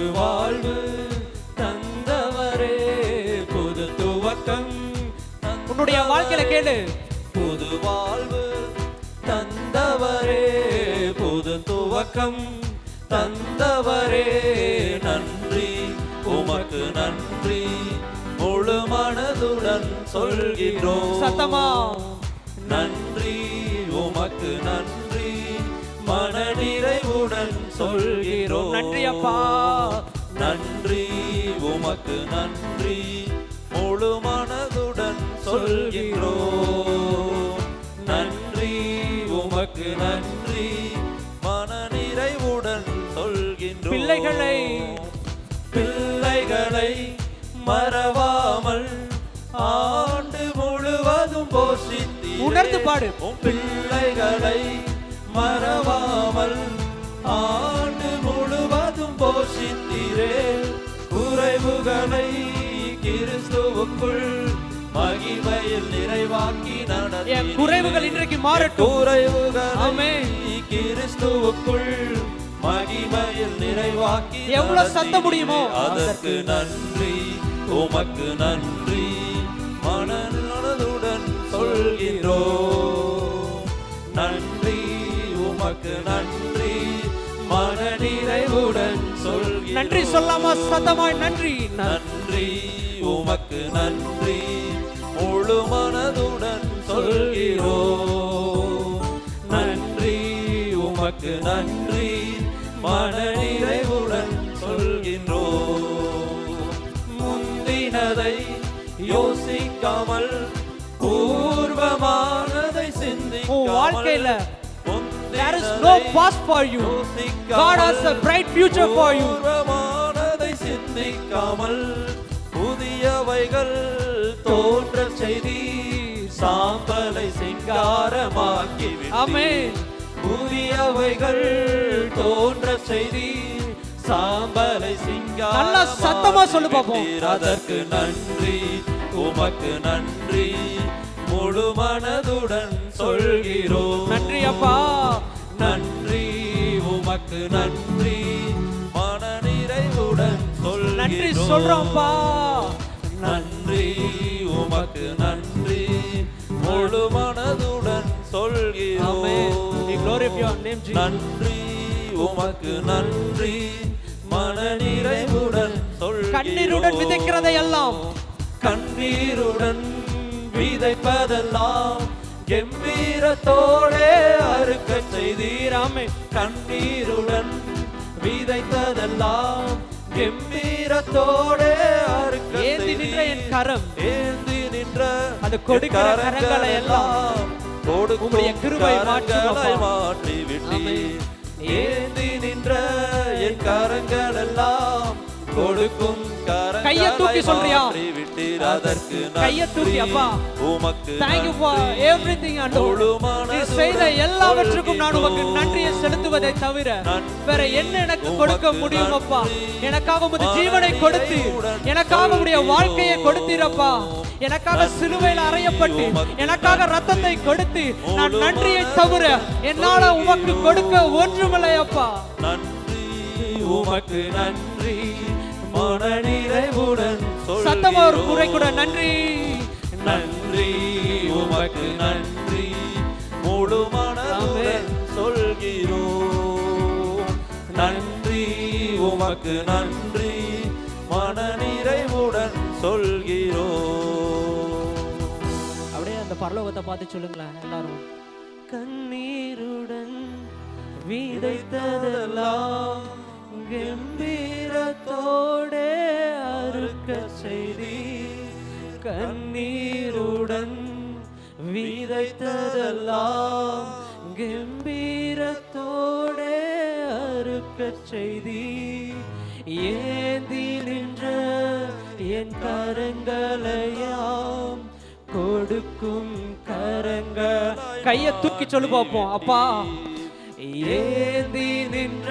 புது வாழ்வு தந்தவரே புது துவக்கம் உன்னுடைய வாழ்க்கையில கேளு. புது வாழ்வு தந்தவரே புது துவக்கம் தந்தவரே. நன்றி உமக்கு நன்றி. முழு மனதுடன் சொல்கிறோம். சத்தமா? நன்றி உமக்கு நன்றி. மனநிறைவுடன் சொல்கிறோம். நன்றி அப்பா நன்றி உமக்கு நன்றி. முழு மனதுடன் சொல்கிறோம். நன்றி உமக்கு நன்றி. மனநிறைவுடன் சொல்கின்றோம். பிள்ளைகளை. பிள்ளைகளை மறவாமல் ஆண்டு முழுவதும் போஷித்தீரே. உணர்ந்து பாடு. பிள்ளைகளை மறவாமல் ஆண்டு முழுவதும் போஷித்தீரே. குறைவுகளை கிறிஸ்துவுக்குள் மகிமையில் நிறைவாக்கி நடத்தி குறைவுகள் இன்றைக்கு மாறட்டும். குறைவுகளை. கிறிஸ்துவுக்குள் மகிமையில் நிறைவாக்கி எவ்வளவு சத்த முடியுமோ? அதற்கு நன்றி உமக்கு நன்றி. மனதுடன் சொல்கிறோம். நன்றி. உமக்கு நன்றி. மனநிறைவுடன் சொல்கிறோம். நன்றி சொல்லாமா சத்தமாய் நன்றி. நன்றி உமக்கு நன்றி. முழு மனதுடன் சொல்கிறோம். நன்றி உமக்கு நன்றி. மனநிறைவுடன் சொல்கின்றோம். முந்தினதை யோசிக்காமல் பூர்வமானதை உன் வாழ்க்கையில there is no past for you. God has a bright future for you. பூர்வமானதை சிந்திக்காமல் புதியவைகள் தோன்ற செய்தி சாம்பலை சிங்காரமாக்கி ஆமென். புதியவைகள் தோன்ற செய்தி சாம்பலை சிங்கார நல்லா சத்தமா சொல்லு பாப்போம். அதற்கு நன்றி உமக்கு நன்றி. முழு மனதுடன் சொல்கிறோம். நன்றி அப்பா. உமக்கு நன்றி. மனநிறைவுடன் சொல்கிறோம். நன்றி சொல்றோம்ப்பா நன்றி உமக்கு நன்றி. முழு மனதுடன் சொல்கிறோம். நன்றி உமக்கு நன்றி. மனநிறைவுடன் சொல்கிறோம். கண்ணீருடன் விதைக்கிறதை எல்லாம் கண்ணீருடன் விதைப்பதெல்லாம். கம்பீரத்தோடே அறுக்க செய்தீராமே கண்ணீருடன் விதைத்ததெல்லாம் கம்பீரத்தோடே அறுக்க ஏந்தி நின்ற என் கரம் ஏந்தி நின்ற அது கொடுக்கிற கரங்களை எல்லாம் உம்முடைய கிருபை. மாற்றி விட்டீர். ஏந்தி நின்ற என் கரங்கள் எல்லாம் கொடுக்கும் கரங்களை? மாற்றி அதற்கு கையை தூக்கி. அப்பா. உமக்கு Thank you for everything நீ செய்த எல்லாவற்றுக்கும் நான் உமக்கு. நன்றியை செலுத்துவதை தவிர. வேற என்ன எனக்கு கொடுக்க முடியும் அப்பா. எனக்காக உமது ஜீவனை கொடுத்து எனக்காக உடைய. வாழ்க்கையை கொடுத்தீரப்பா எனக்காக. சிலுவையில் அறையப்பட்டு எனக்காக ரத்தத்தை கொடுத்து நான் நன்றியை தவிர என்னால உமக்கு கொடுக்க ஒன்றுமில்லை அப்பா நன்றி உமக்கு நன்றி மனநிறைவுடன் சத்தமா ஒரு குறை கூட. நன்றி. நன்றி உமக்கு நன்றி. முழு மனதுடன் சொல்கிறோம் நன்றி உமக்கு நன்றி. மனநிறைவுடன் சொல்கிறோம் அப்படியே அந்த பரலோகத்தை பார்த்து சொல்லுங்களேன் எல்லாரும். கண்ணீருடன் விதைத்ததெல்லாம் கம்பீரத்தோடே செய்தி கண்ணீருடன் விதைத்ததெல்லாம் கம்பீரத்தோடு அறுக்க செய்தி. ஏந்தி நின்ற என் கரங்களையாம் கொடுக்கும் கரங்க கையை தூக்கி சொல்லு பார்ப்போம் அப்பா. ஏந்தி நின்ற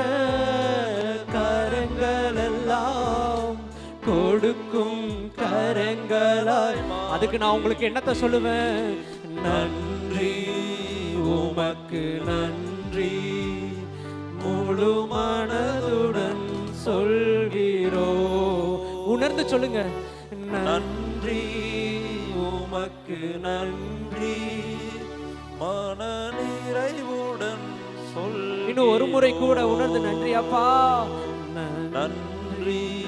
கரங்களாய் அதுக்கு நான் உங்களுக்கு என்னத்த சொல்லுவேன்? நன்றி உமக்கு நன்றி. முழு மனதுடன் சொல்கிறோம் தொடர்ந்து சொல்லுங்க. நன்றி நன்றி உமக்கு நன்றி. மன நிறைவுடன் சொல் இன்னும் ஒரு முறை கூட உணர்ந்து நன்றி அப்பா. நன்றி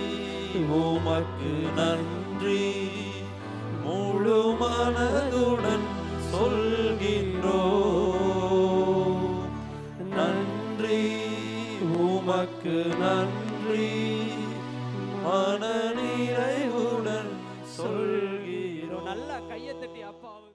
உமக்கு நன்றி. நன்றி முழு மனதுடன் சொல்கின்றோ நன்றி உமக்கு நன்றி மன நிறைவுடன் சொல்கிறோம். நல்ல கையை தட்டி அப்பாவுக்கு